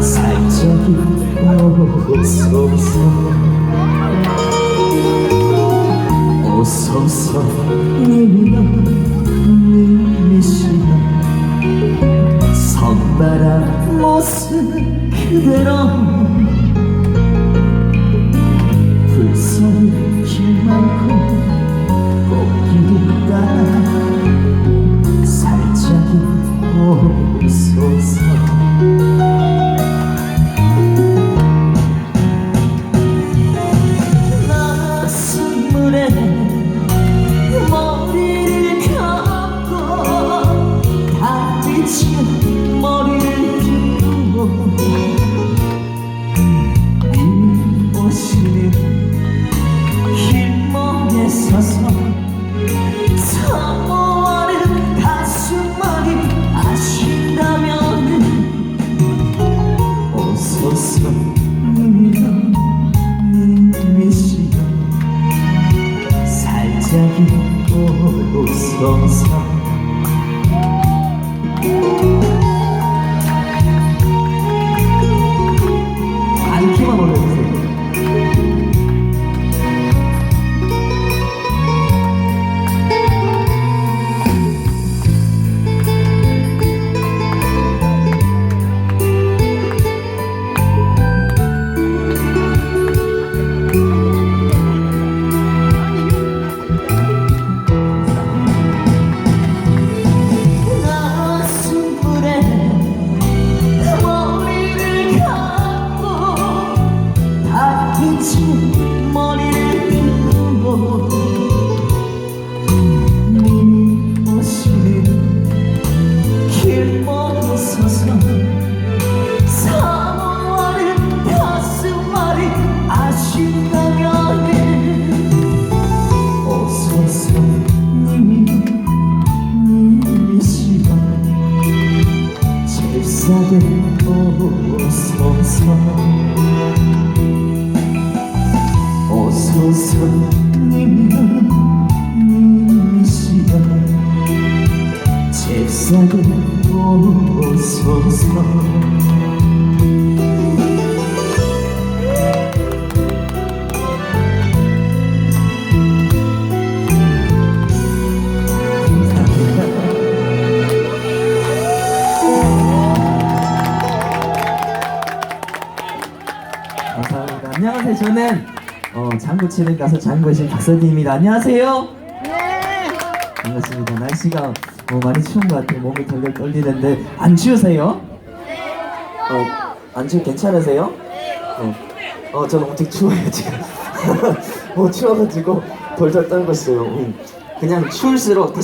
살짝이 오소서 오소서 님이 감사합니다. 안녕하세요. 저는 어, 장구 치는 가수 장구신 박선희입니다. 안녕하세요. 반갑습니다. 날씨가 어, 많이 추운 것 같아요. 몸이 덜덜 떨리는데 안 추우세요? 어, 안 추워 괜찮으세요? 어, 어 저는 엄청 추워요 지금. 뭐 추워가지고 덜덜 떨고 있어요. 음. 그냥 추울수록 더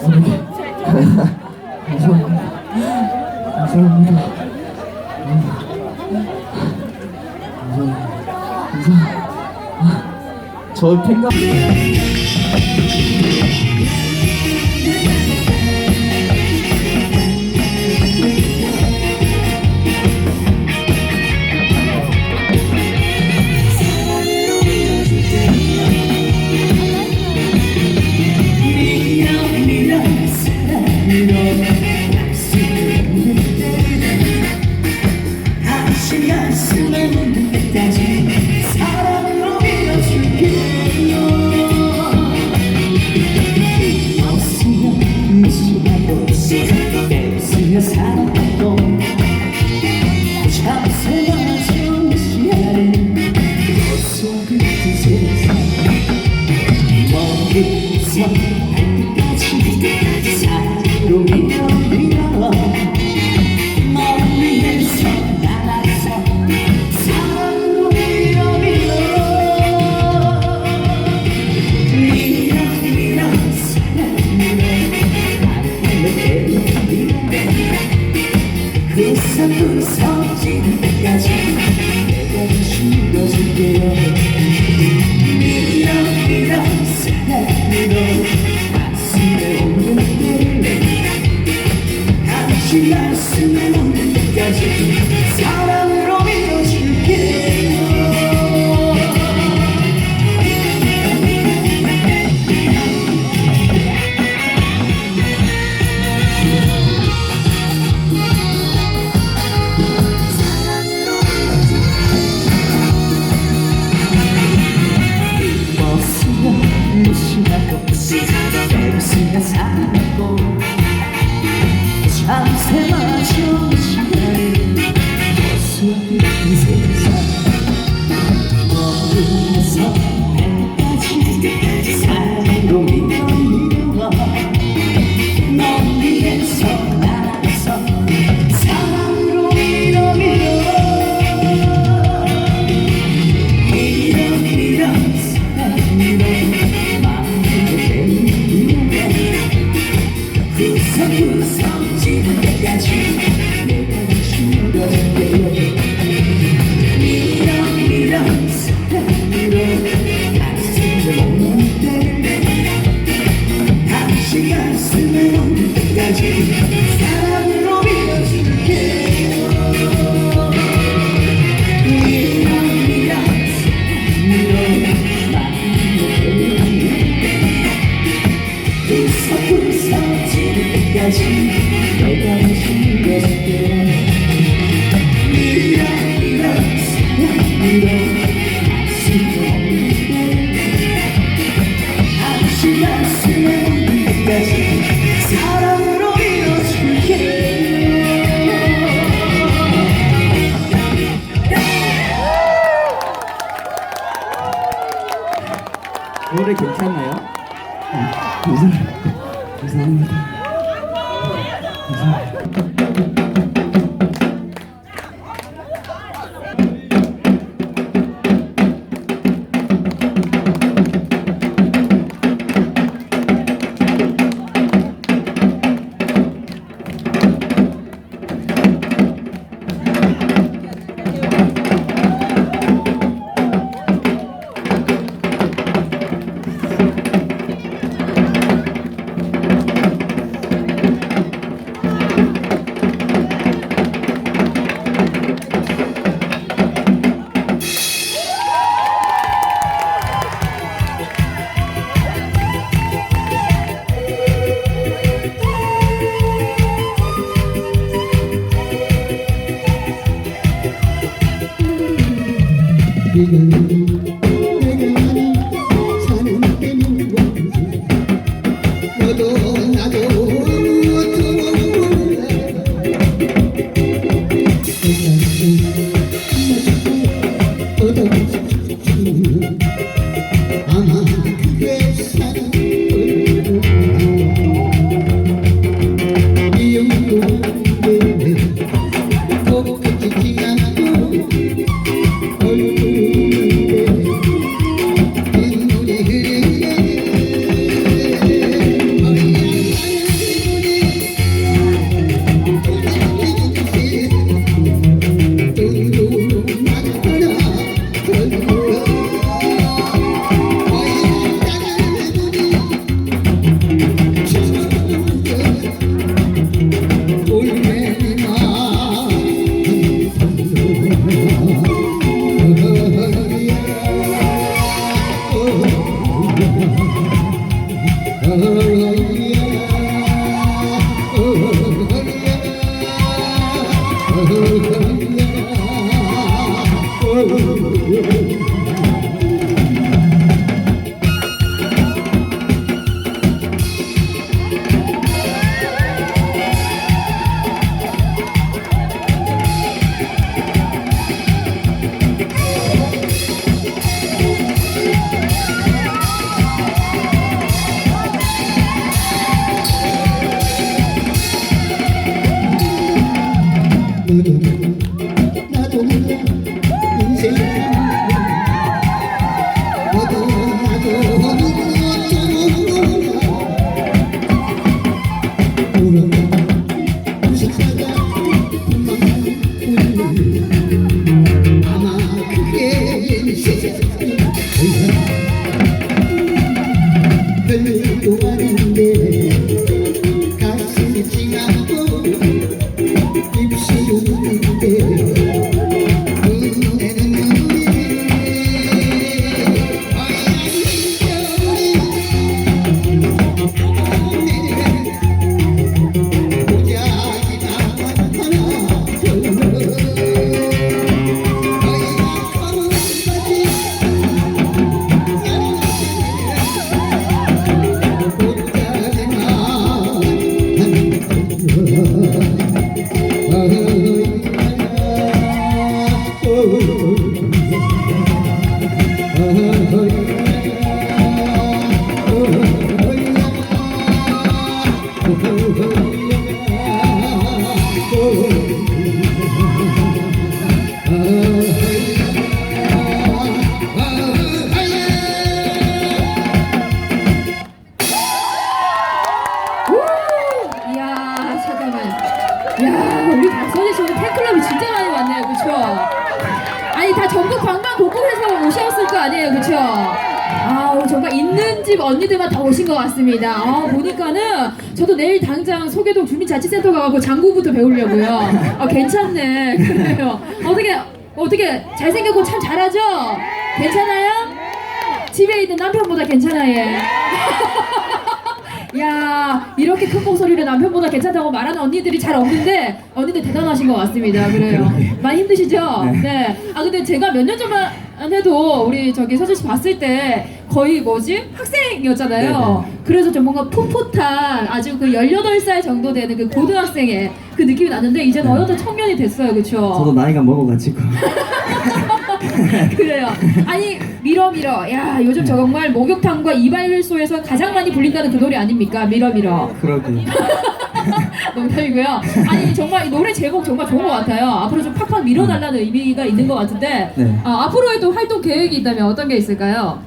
감사합니다. 감사합니다. 감사합니다. 감사합니다. 저의 팬가. Thank. 가고 장구부터 배우려고요. 아 괜찮네, 그래요. 어떻게 어떻게 잘생겼고 참 잘하죠? 괜찮아요? 집에 있는 남편보다 괜찮아요. 야 이렇게 큰 목소리로 남편보다 괜찮다고 말하는 언니들이 잘 없는데 언니들 대단하신 것 같습니다. 그래요. 많이 힘드시죠? 네. 아 근데 제가 몇 년 전만 해도 우리 저기 서준 씨 봤을 때 거의 뭐지 학생이었잖아요. 그래서 좀 뭔가 풋풋한 아주 그 18살 정도 되는 그 고등학생의 그 느낌이 났는데 이제 는 어엿한 청년이 됐어요, 그렇죠? 저도 나이가 먹어가지고 그래요. 아니 미러 미러. 야 요즘 정말 목욕탕과 이발소에서 가장 많이 불린다는 그 노래 아닙니까? 미러 미러. 그러게 농담이고요. 아니 정말 이 노래 제목 정말 좋은 것 같아요. 앞으로 좀 팍팍 밀어달라는 의미가 있는 것 같은데 네. 아, 앞으로의 또 활동 계획이 있다면 어떤 게 있을까요?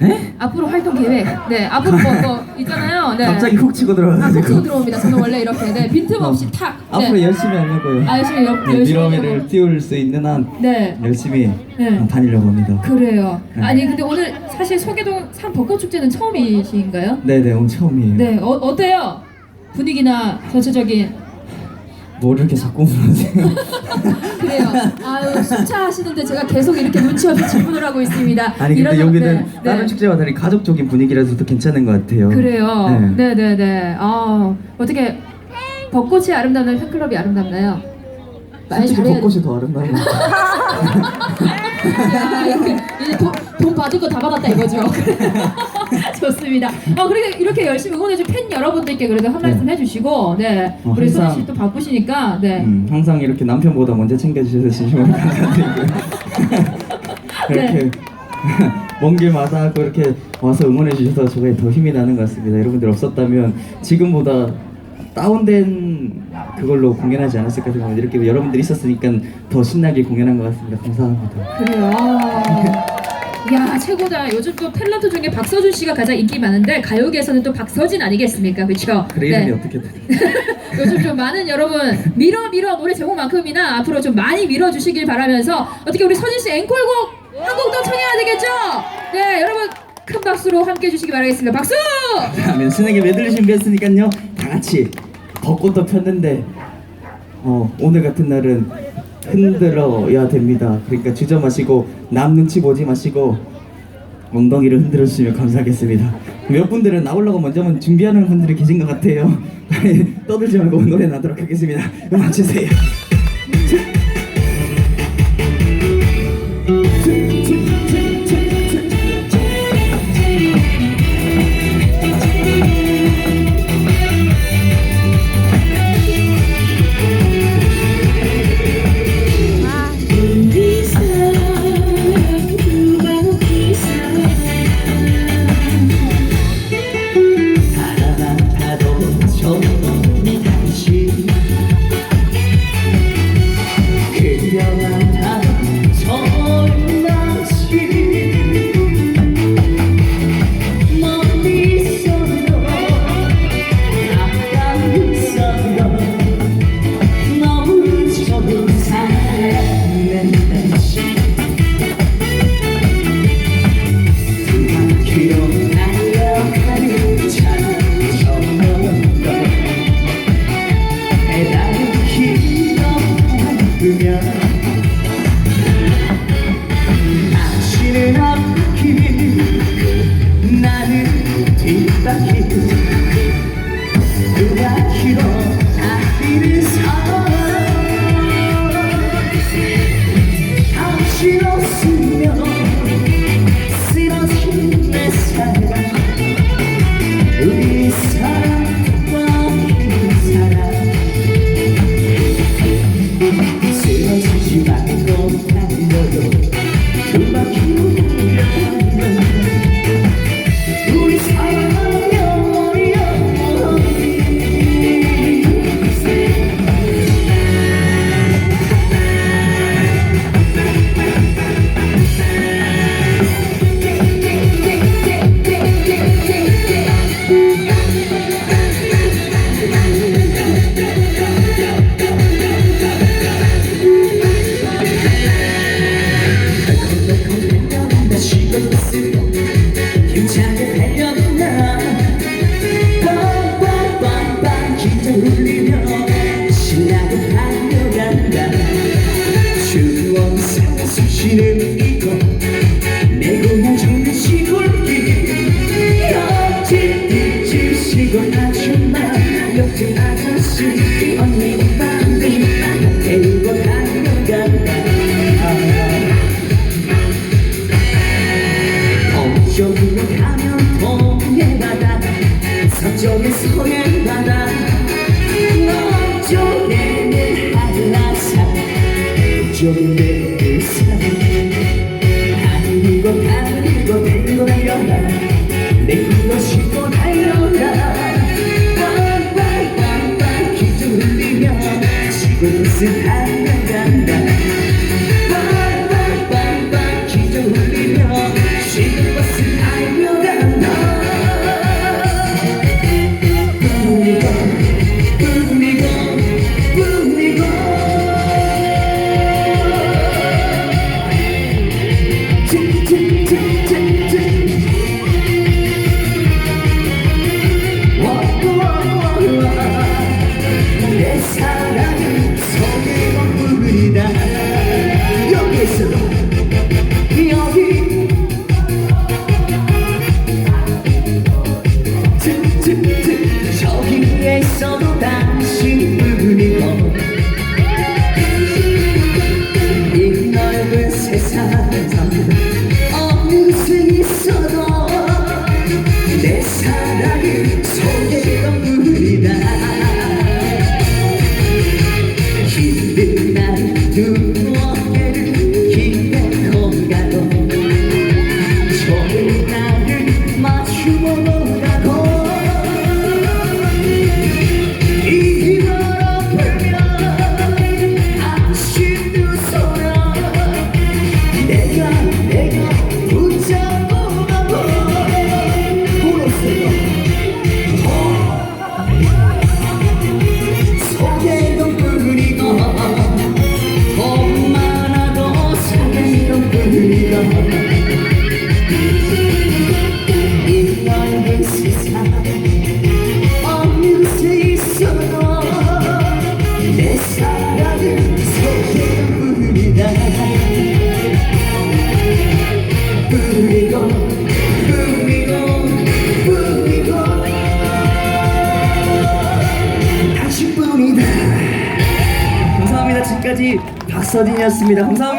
에? 앞으로 활동 계획. 네 앞으로 뭐, 뭐 있잖아요. 네. 갑자기 훅 치고 아, 훅 치고 들어와가지고 들어옵니다. 저는 원래 이렇게 네, 빈틈없이 탁. 네. 앞으로 열심히 하려고요 아, 열심히 열- 네, 열심히 미러미를 하려고. 띄울 수 있는 한 네. 열심히 네. 다니려고 합니다 그래요. 네. 아니 근데 오늘 사실 소계동 산 벚꽃 축제는 처음이신가요? 네네 오늘 처음이에요 네. 어, 어때요? 분위기나 전체적인 뭘 이렇게 자꾸 물어보세요 그래요. 아유 수차 하시는데 제가 계속 이렇게 눈치 없이 질문을 하고 있습니다. 아니 근데 이런- 여기는 네, 다른 네. 축제와 달리 가족적인 분위기라서 더 괜찮은 것 같아요 그래요. 네. 네, 네, 네. 아 어떻게 벚꽃이 아름답나요? 팬클럽이 아름답나요? 말 솔직히 잘해야 벚꽃이 더 아름다워요 야, 이렇게 이제 돈, 돈 받을 거 다 받았다 이거죠. 좋습니다. 어 그렇게 이렇게 열심히 응원해준 팬 여러분들께 그래도 한 말씀 해주시고, 네 어, 우리 소희 항상- 씨또 바쁘시니까, 네. 음, 항상 이렇게 남편보다 먼저 챙겨주셔서 진심으로 감사드리고요 네. 이렇게 먼 길마다 그렇게 와서 응원해 주셔서 저게 더 힘이 나는 것 같습니다 여러분들 없었다면 지금보다 다운된 그걸로 공연하지 않았을 것 같아요 이렇게 여러분들이 있었으니까 더 신나게 공연한 것 같습니다 감사합니다 그래요. 아. 야 최고다. 요즘 또 탤런트 중에 박서준 씨가 가장 인기 많은데 가요계에서는 또 박서진 아니겠습니까, 그렇죠? 그래 이름이 어떻게 되나 요즘 좀 많은 여러분 밀어 밀어 노래 제목만큼이나 앞으로 좀 많이 밀어주시길 바라면서 어떻게 우리 서진 씨 앵콜곡 한 곡 더 청해야 되겠죠? 네 여러분 큰 박수로 함께 해주시기 바라겠습니다. 박수! 그러면 신에게 메들리 준비했으니까요 다 같이 벚꽃도 폈는데 어, 오늘 같은 날은 흔들어야 됩니다. 그러니까 주저 마시고 남 눈치 보지 마시고 엉덩이를 흔들어 주시면 감사하겠습니다. 몇 분들은 나오려고 먼저 준비하는 분들이 계신 것 같아요. 떠들지 말고 노래 나도록 하겠습니다. 음악 주세요 虽然失去太多太多的 Sederhana ganda 박서진이었습니다. 감사합니다.